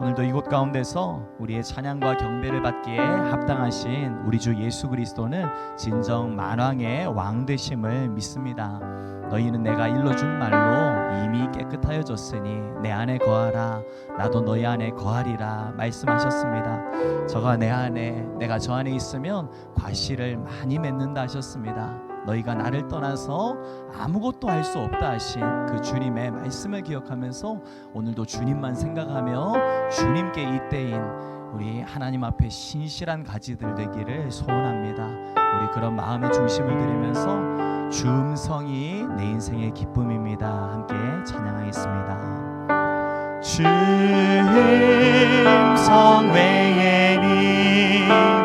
오늘도 이곳 가운데서 우리의 찬양과 경배를 받기에 합당하신 우리 주 예수 그리스도는 진정 만왕의 왕 되심을 믿습니다. 너희는 내가 일러준 말로 이미 깨끗하여졌으니 내 안에 거하라 나도 너희 안에 거하리라 말씀하셨습니다. 저가 내 안에 내가 저 안에 있으면 과실을 많이 맺는다 하셨습니다. 너희가 나를 떠나서 아무것도 할 수 없다 하신 그 주님의 말씀을 기억하면서 오늘도 주님만 생각하며 주님께 이때인 우리 하나님 앞에 신실한 가지들 되기를 소원합니다. 우리 그런 마음의 중심을 드리면서 주 음성이 내 인생의 기쁨입니다. 함께 찬양하겠습니다. 주 음성 외에는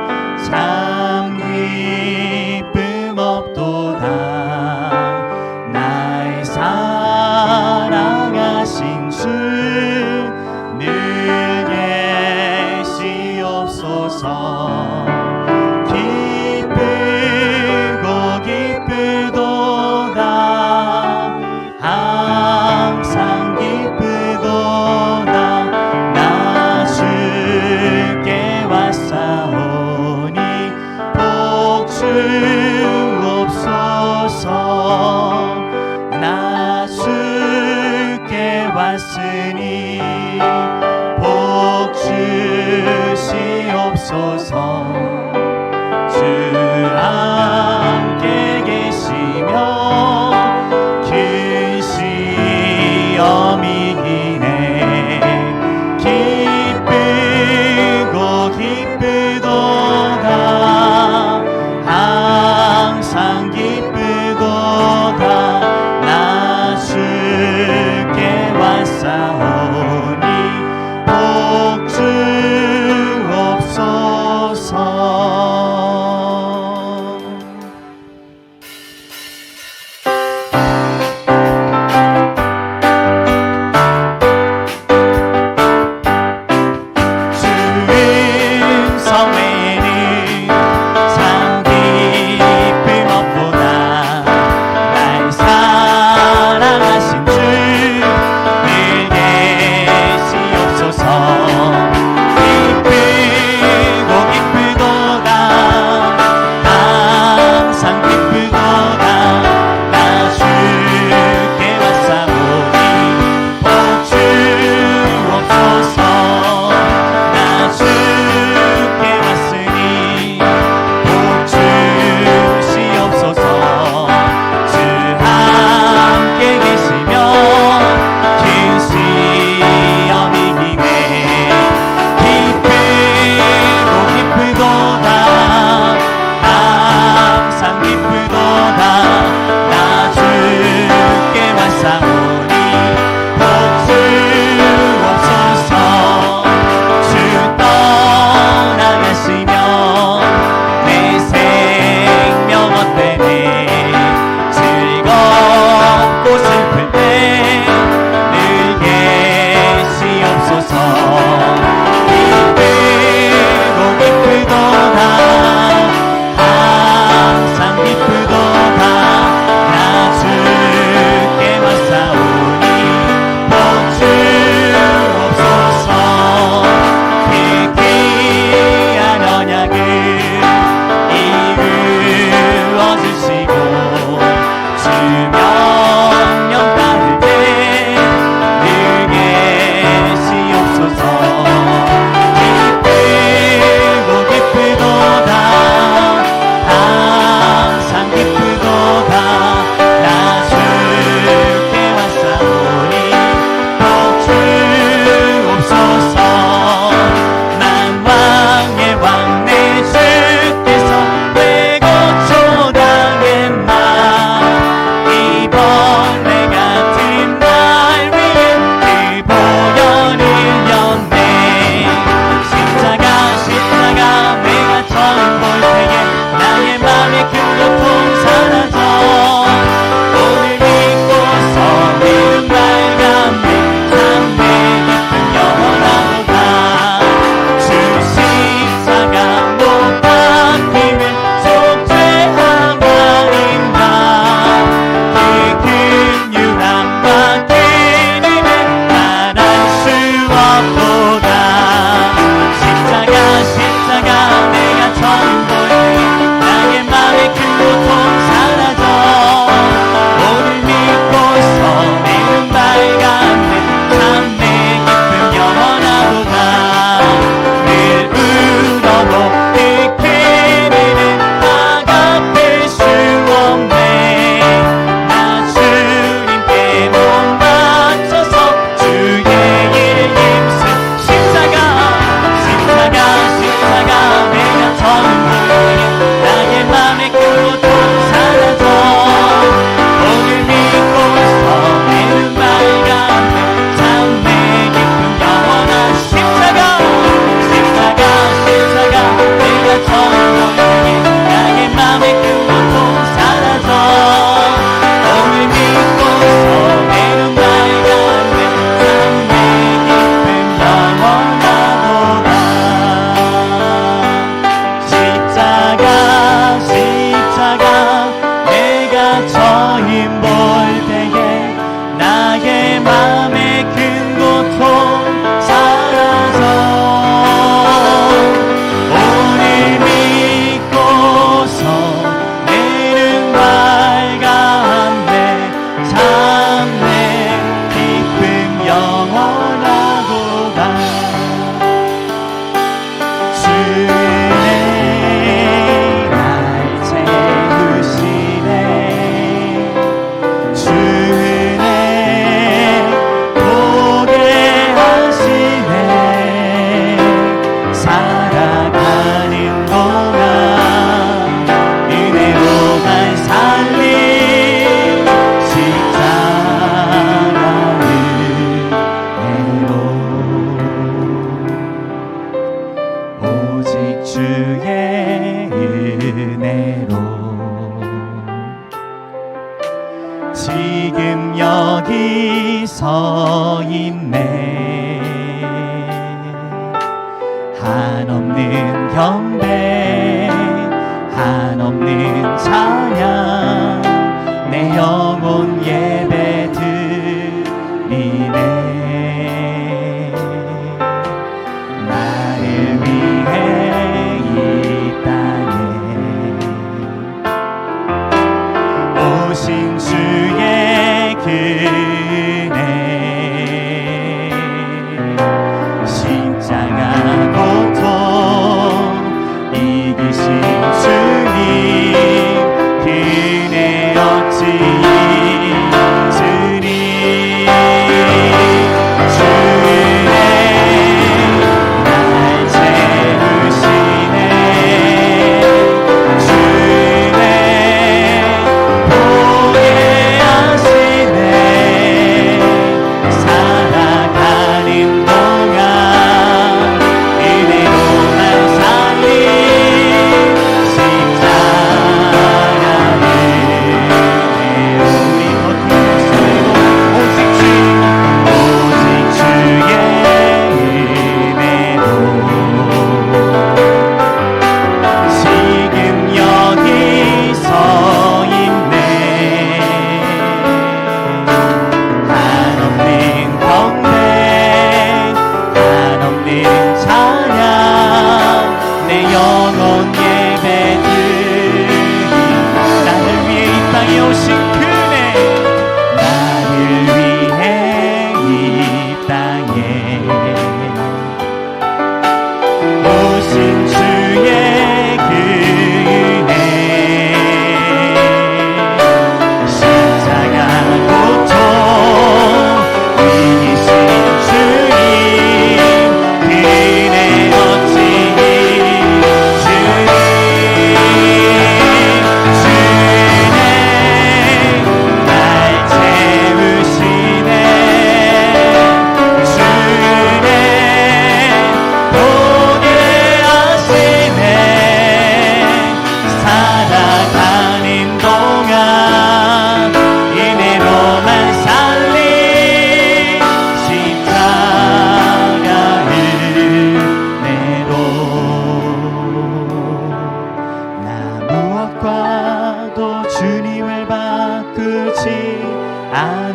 rei.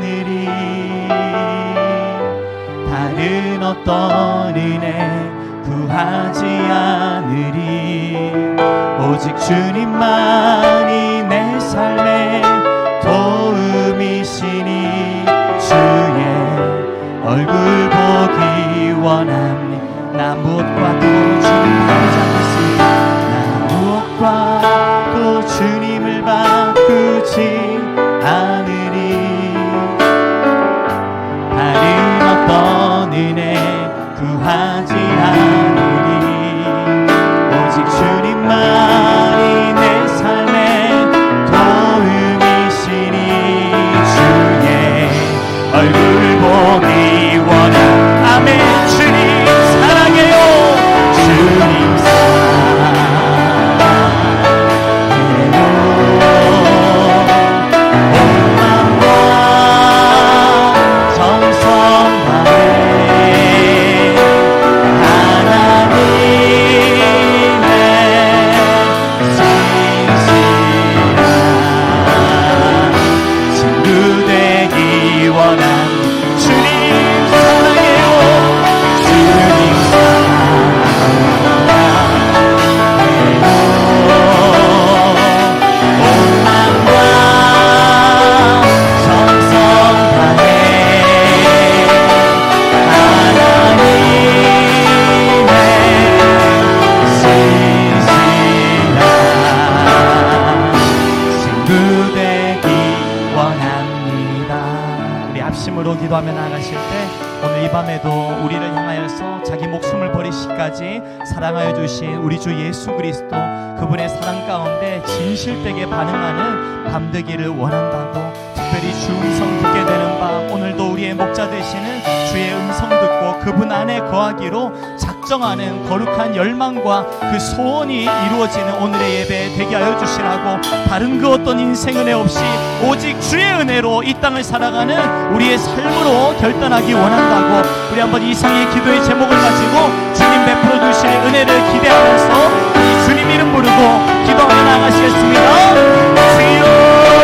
하늘이 다른 어떤 은혜 구하지 않으리 오직 주님만이 내 삶. 말씀으로 기도하며 나아가실 때 오늘 이 밤에도 우리를 향하여서 자기 목숨을 버리시까지 사랑하여 주신 우리 주 예수 그리스도 그분의 사랑 가운데 진실되게 반응하는 밤 되기를 원한다고 특별히 주 음성 듣게 되는 밤 오늘도 우리의 목자 되시는 주의 음성 듣고 그분 안에 거하기로 작정하는 거룩한 열망과 그 소원이 이루어지는 오늘의 예배 되게 하여 주시라고 다른 그 어떤 인생 은혜 없이 오직 주의 은혜로 이 땅을 살아가는 우리의 삶으로 결단하기 원한다고 우리 한번 이상의 기도의 제목을 가지고 주님 베풀어 주실 은혜를 기대하면서 이 주님 이름 부르고 기도하며 나가시겠습니다. 주여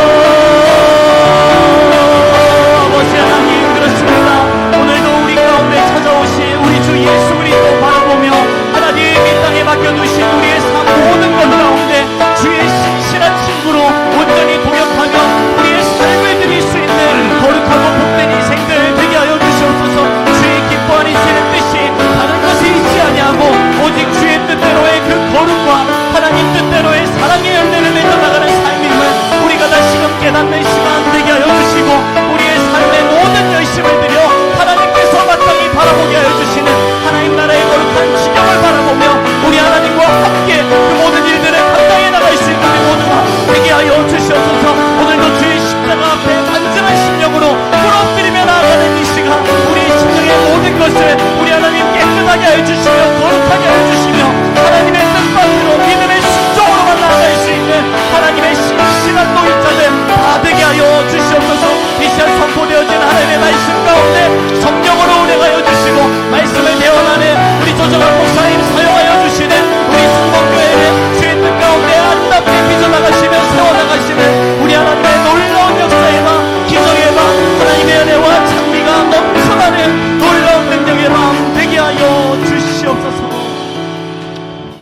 시간 선포되어진 하나님의 말씀 가운데 성령